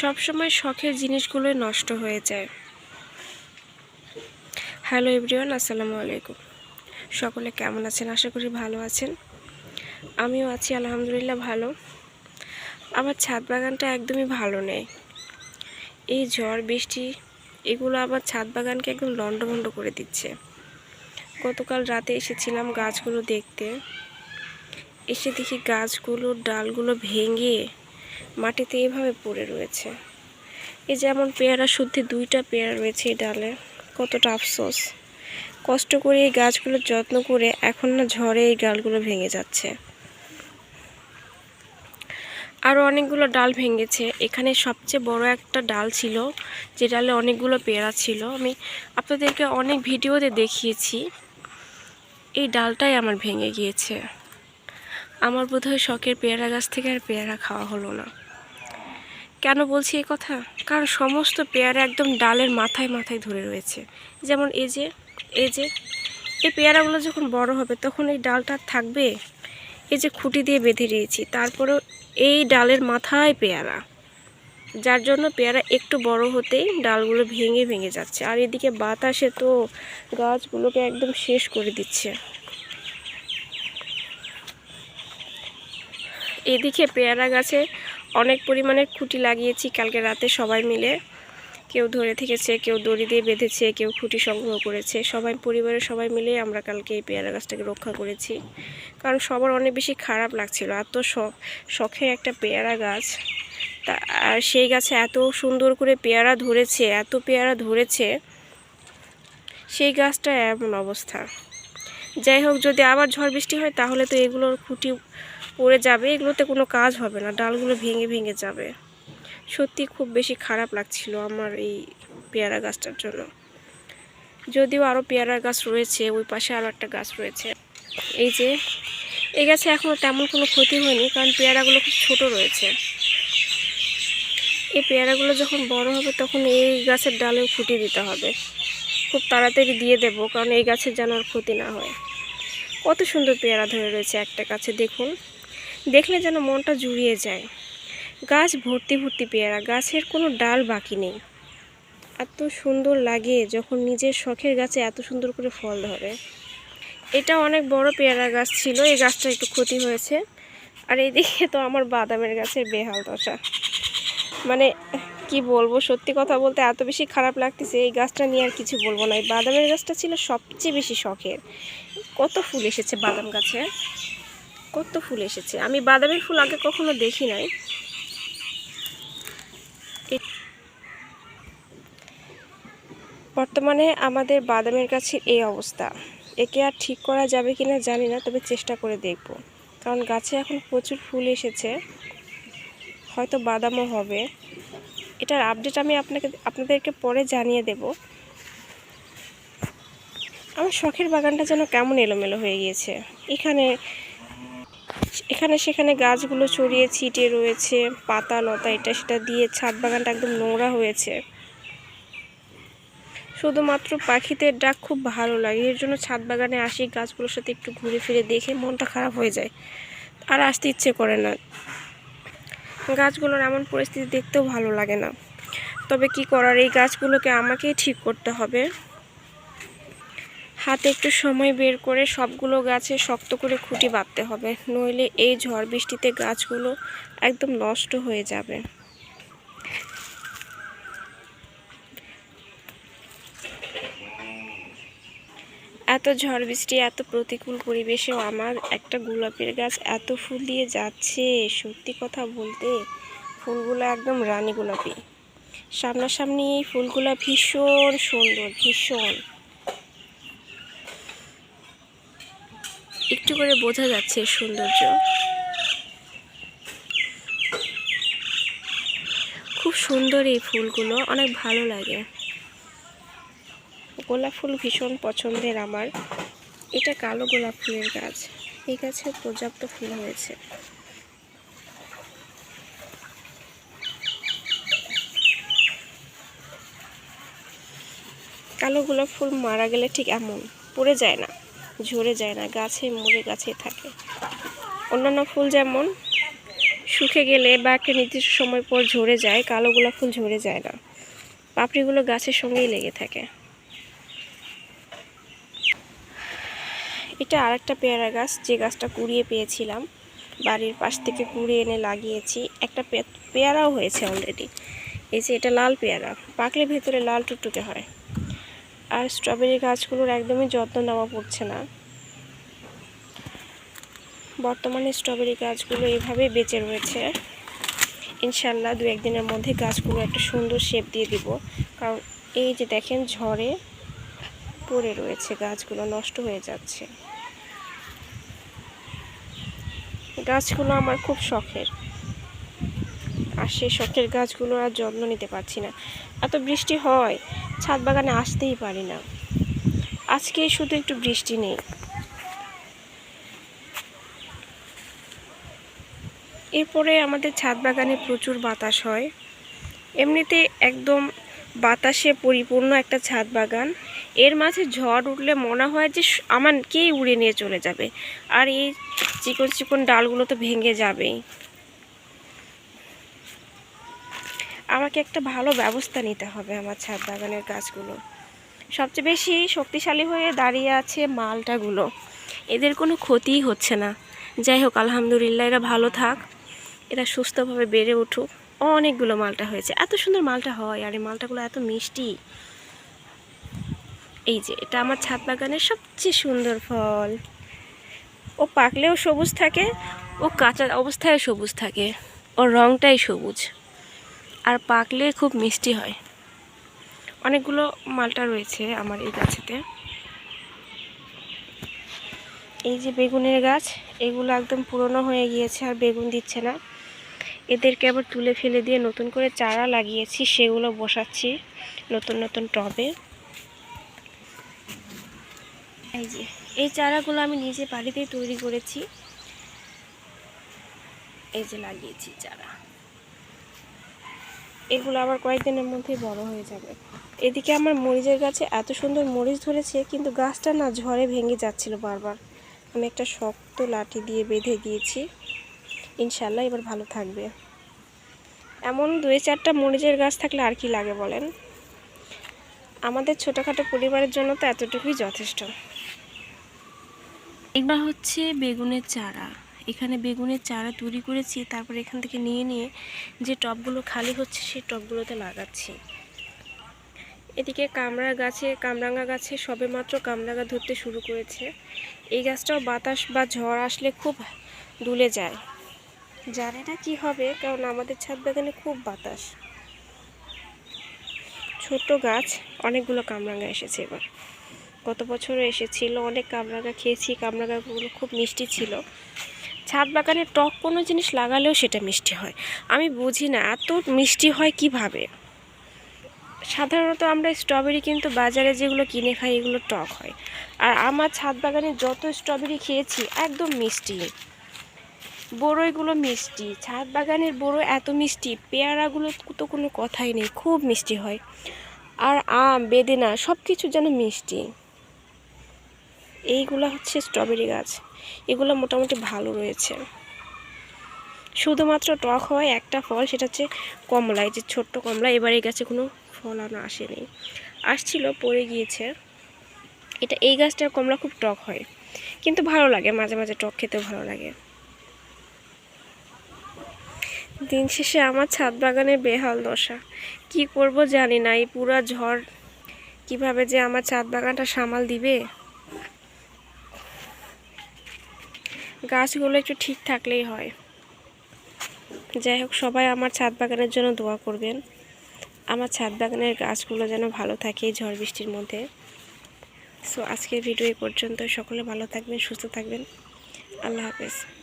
সবসময় শখের জিনিসগুলোই নষ্ট হয়ে যায়। হ্যালো এভরিওয়ান আসসালামু আলাইকুম। সকলে কেমন আছেন? আশা করি ভালো আছেন। আমিও আছি, আলহামদুলিল্লাহ ভালো। আমার ছাদ বাগানটা একদমই ভালো নেই। এই ঝড়, বৃষ্টি, এগুলো আমার ছাদ বাগানকে একদম লণ্ডভণ্ড করে দিচ্ছে। গতকাল রাতে এসেছিলাম গাছগুলো দেখতে। এসে দেখি গাছগুলোর ডালগুলো ভেঙে মাটিতে এভাবে পড়ে রয়েছে। এই যেমন পেয়ারা, শুদ্ধি দুইটা পেয়ারা রয়েছে এই ডালে। কতটা আফসোস। কষ্ট করে এই গাছগুলোর যত্ন করে এখন না ঝড়ে এই ডালগুলো ভেঙে যাচ্ছে। আরও অনেকগুলো ডাল ভেঙেছে। এখানে সবচেয়ে বড় একটা ডাল ছিল, যে ডালে অনেকগুলো পেয়ারা ছিল। আমি আপনাদেরকে অনেক ভিডিওতে দেখিয়েছি। এই ডালটাই আমার ভেঙে গিয়েছে। আমার বোধহয় শখের পেয়ারা গাছ থেকে আর পেয়ারা খাওয়া হলো না। কেন বলছি এই কথা? কারণ সমস্ত পেয়ারা একদম ডালের মাথায় মাথায় ধরে রয়েছে। যেমন এই যে এই যে, এই পেয়ারাগুলো যখন বড় হবে তখন এই ডালটা থাকবে এই যে খুঁটি দিয়ে বেঁধে দিয়েছি, তারপরেও এই ডালের মাথায় পেয়ারা। যার জন্য পেয়ারা একটু বড় হতেই ডালগুলো ভেঙে ভেঙে যাচ্ছে। আর এদিকে বাতাসে তো গাছগুলোকে একদম শেষ করে দিচ্ছে। এদিকে পেয়ারা গাছে অনেক পরিমাণে খুঁটি লাগিয়েছি কালকে রাতে সবাই মিলে। কেউ ধরে থেকেছে, কেউ দড়ি দিয়ে বেঁধেছে, কেউ খুঁটি সংগ্রহ করেছে। সবাই, পরিবারের সবাই মিলে আমরা কালকে এই পেয়ারা গাছটাকে রক্ষা করেছি। কারণ সবার অনেক বেশি খারাপ লাগছিল। এত শখ শখের একটা পেয়ারা গাছ। তা, আর সেই গাছে এত সুন্দর করে পেয়ারা ধরেছে, এত পেয়ারা ধরেছে, সেই গাছটা এমন অবস্থা। যাই হোক, যদি আবার ঝড় বৃষ্টি হয়, তাহলে তো এগুলোর খুঁটি পড়ে যাবে, এগুলোতে কোনো কাজ হবে না, ডালগুলো ভেঙে ভেঙে যাবে। সত্যি খুব বেশি খারাপ লাগছিল আমার এই পেয়ারা গাছটার জন্য। যদিও আরও পেয়ারা গাছ রয়েছে, ওই পাশে আরও একটা গাছ রয়েছে। এই যে, এই গাছে এখনও তেমন কোনো ক্ষতি হয়নি, কারণ পেয়ারাগুলো খুব ছোট রয়েছে। এই পেয়ারাগুলো যখন বড় হবে তখন এই গাছের ডালেও খুঁটি দিতে হবে। খুব তাড়াতাড়ি দিয়ে দেব, কারণ এই গাছের যেন আর ক্ষতি না হয়। কত সুন্দর পেয়ারা ধরে রয়েছে একটা গাছে, দেখুন। দেখলে যেন মনটা জুড়িয়ে যায়। গাছ ভর্তি ভর্তি পেয়ারা, গাছের কোনো ডাল বাকি নেই। এত সুন্দর লাগে যখন নিজের শখের গাছে এত সুন্দর করে ফল ধরে। এটা অনেক বড় পেয়ারা গাছ ছিল, এই গাছটা একটু ক্ষতি হয়েছে। আর এইদিকে তো আমার বাদামের গাছের বেহাল দশা। মানে কি বলব, সত্যি কথা বলতে এত বেশি খারাপ লাগতেছে, এই গাছটা নিয়ে আর কিছু বলব না। এই বাদামের গাছটা ছিল সবচেয়ে বেশি শখের। কত ফুল এসেছে বাদাম গাছে? কত ফুল এসেছে? আমি বাদামের ফুল আগে কখনো দেখি নাই। বর্তমানে আমাদের বাদামের গাছের এই অবস্থা। একে আর ঠিক করা যাবে কিনা জানি না, তবে চেষ্টা করে দেখব। কারণ গাছে এখন প্রচুর ফুল এসেছে। হয়তো বাদামও হবে। এটার আপডেট আমি আপনাকে, আপনাদেরকে পরে জানিয়ে দেব। আমার শখের বাগানটা যেন কেমন এলোমেলো হয়ে গিয়েছে। এখানে এখানে সেখানে গাছগুলো ছড়িয়ে ছিটিয়ে রয়েছে, পাতা, লতা, এটা সেটা দিয়ে ছাদ বাগানটা একদম নোংরা হয়েছে। শুধুমাত্র পাখিদের ডাক খুব ভালো লাগে, এর জন্য ছাদ বাগানে আসি, গাছগুলোর সাথে একটু ঘুরে ফিরে দেখে মনটা খারাপ হয়ে যায়, আর আসতে ইচ্ছে করে না। গাছগুলোর এমন পরিস্থিতি দেখতেও ভালো লাগে না। তবে কি করার, এই গাছগুলোকে আমাকেই ঠিক করতে হবে। হাতে একটু সময় বের করে সবগুলো গাছে শক্ত করে খুঁটি বাঁধতে হবে। নইলে এই ঝড় বৃষ্টিতে গাছগুলো একদম নষ্ট হয়ে যাবে। এত ঝড় বৃষ্টি, এত প্রতিকূল পরিবেশেও আমার একটা গোলাপের গাছ এত ফুল দিয়ে যাচ্ছে। সত্যি কথা বলতে, ফুলগুলো একদম রানী গোলাপি। সামনাসামনি এই ফুলগুলো ভীষণ সুন্দর, ভীষণ। একটু করে বোঝা যাচ্ছে সৌন্দর্য। খুব সুন্দর এই ফুলগুলো, অনেক ভালো লাগে। গোলাপ ফুল ভীষণ পছন্দের আমার। এটা কালো গোলাপ ফুলের গাছ। এই গাছে পর্যাপ্ত ফুল হয়েছে। কালো গোলাপ ফুল মারা গেলে ঠিক এমন, পড়ে যায় না। ঝরে যায় না, গাছে মরে গাছে থাকে। অন্যান্য ফুল যেমন শুকে গেলে বা একটা নির্দিষ্ট সময় পর ঝরে যায়, কালো গোলাপ ফুল ঝরে যায় না। পাপড়িগুলো গাছের সঙ্গেই লেগে থাকে। এটা আরেকটা পেয়ারা গাছ, যে গাছটা কুড়িয়ে পেয়েছিলাম, বাড়ির পাশ থেকে কুড়িয়ে এনে লাগিয়েছি। একটা পেয়ারাও হয়েছে অলরেডি এই যে এটা লাল পেয়ারা, পাকলে ভেতরে লাল টুকটুকে হয়। আর স্ট্রবেরি গাছগুলোর একদমই যত্ন নেওয়া পড়ছে না। বর্তমানে স্ট্রবেরি গাছগুলো এভাবেই বেঁচে রয়েছে। ইনশাল্লাহ দু একদিনের মধ্যে গাছগুলো একটা সুন্দর শেপ দিয়ে দিব। কারণ এই যে দেখেন ঝড়ে পড়ে রয়েছে, গাছগুলো নষ্ট হয়ে যাচ্ছে। গাছগুলো আমার খুব শখের। আর সেই শখের গাছগুলো আর যত্ন নিতে পারছি না। এত বৃষ্টি হয়, ছাদ বাগানে আসতেই পারি না। আজকে শুধু একটু বৃষ্টি নেই। এরপরে আমাদের ছাদ বাগানে প্রচুর বাতাস হয়। এমনিতে একদম বাতাসে পরিপূর্ণ একটা ছাদ বাগান। এর মাঝে ঝড় উঠলে মনে হয় যে আমার কেই উড়ে নিয়ে চলে যাবে। আর এই চিকন চিকন ডালগুলো তো ভেঙে যাবেই। আমাকে একটা ভালো ব্যবস্থা নিতে হবে আমার ছাদ বাগানের গাছগুলো। সবচেয়ে বেশি শক্তিশালী হয়ে দাঁড়িয়ে আছে মালটাগুলো। এদের কোনো ক্ষতিই হচ্ছে না। যাই হোক, আলহামদুলিল্লাহ, এরা ভালো থাক। এরা সুস্থভাবে বেড়ে উঠুক। অনেকগুলো মালটা হয়েছে। এত সুন্দর মালটা হয়, আর এই মালটাগুলো এত মিষ্টি। এই যে, এটা আমার ছাদ বাগানের সবচেয়ে সুন্দর ফল। ও পাকলেও সবুজ থাকে, ও কাঁচা অবস্থায় সবুজ থাকে, ওর রঙটাই সবুজ। আর পাকলে খুব মিষ্টি হয়। অনেকগুলো মালটা রয়েছে আমার এই গাছেতে। এই যে বেগুনের গাছ, এগুলো একদম পুরনো হয়ে গিয়েছে আর বেগুন দিচ্ছে না। এদেরকে আবার তুলে ফেলে দিয়ে নতুন করে চারা লাগিয়েছি, সেগুলো বসাচ্ছি নতুন নতুন টবে। এই যে, এই চারাগুলো আমি নিজে বাড়িতেই তৈরি করেছি। এই যে লাগিয়েছি চারা। এগুলো আবার কয়েকদিনের মধ্যেই বড় হয়ে যাবে। এদিকে আমার মরিচের গাছে এত সুন্দর মরিচ ধরেছে, কিন্তু গাছটা না ঝড়ে ভেঙে যাচ্ছিল বারবার। আমি একটা শক্ত লাঠি দিয়ে বেঁধে দিয়েছি। ইনশাল্লাহ এবার ভালো থাকবে। এমন দুই চারটা মরিচের গাছ থাকলে আর কি লাগে বলেন? আমাদের ছোটোখাটো পরিবারের জন্য তো এতটুকুই যথেষ্ট। এবার হচ্ছে বেগুনের চারা। এখানে বেগুনের চারা তৈরি করেছি, তারপর এখান থেকে নিয়ে নিয়ে যে টবগুলো খালি হচ্ছে সেই টবগুলোতে লাগাচ্ছি। এদিকে কামড়া গাছে কামরাঙা গাছে সবেমাত্র কামরাঙা ধরতে শুরু করেছে। এই গাছটাও বাতাস বা ঝড় আসলে খুব দুলে যায়। জানি না কি হবে, কারণ আমাদের ছাদ বাগানে খুব বাতাস। ছোট গাছ, অনেকগুলো কামরাঙা এসেছে এবার। গত বছরও এসেছিল, অনেক কামরাঙা খেয়েছি কামরাঙাগুলো খুব মিষ্টি ছিল। ছাদ বাগানে টক কোনো জিনিস লাগালেও সেটা মিষ্টি হয়। আমি বুঝি না, এত মিষ্টি হয় কীভাবে? সাধারণত আমরা স্ট্রবেরি কিন্তু বাজারে যেগুলো কিনে খাই, এগুলো টক হয়। আর আমার ছাদ বাগানে যত স্ট্রবেরি খেয়েছি, একদম মিষ্টি। বড়ইগুলো মিষ্টি, ছাদ বাগানের বড় এত মিষ্টি, পেয়ারাগুলো তো কোনো কথাই নেই, খুব মিষ্টি হয়। আর আম, বেদেনা সব কিছু যেন মিষ্টি। এইগুলো হচ্ছে স্ট্রবেরি গাছ। এগুলো মোটামুটি ভালো রয়েছে। শুধুমাত্র টক হয় একটা ফল, সেটা হচ্ছে কমলা। এই যে ছোট্ট কমলা, এবার এই গাছে কোনো ফল আনা আসেনি। আসছিল, পড়ে গিয়েছে। এটা, এই গাছটার কমলা খুব টক হয়। কিন্তু ভালো লাগে, মাঝে মাঝে টক খেতেও ভালো লাগে। দিন শেষে আমার ছাদ বাগানে বেহাল দশা। কি করব জানি না, এই পুরা ঝড় কীভাবে যে আমার ছাদ বাগানটা সামাল দিবে? গাছগুলো একটু ঠিক থাকলেই হয়। যাই হোক, সবাই আমার ছাদ বাগানের জন্য দোয়া করবেন। আমার ছাদ বাগানের গাছগুলো যেন ভালো থাকে ঝড় বৃষ্টির মধ্যে। সো আজকের ভিডিও এই পর্যন্ত। সকলে ভালো থাকবেন, সুস্থ থাকবেন। আল্লাহ হাফেজ।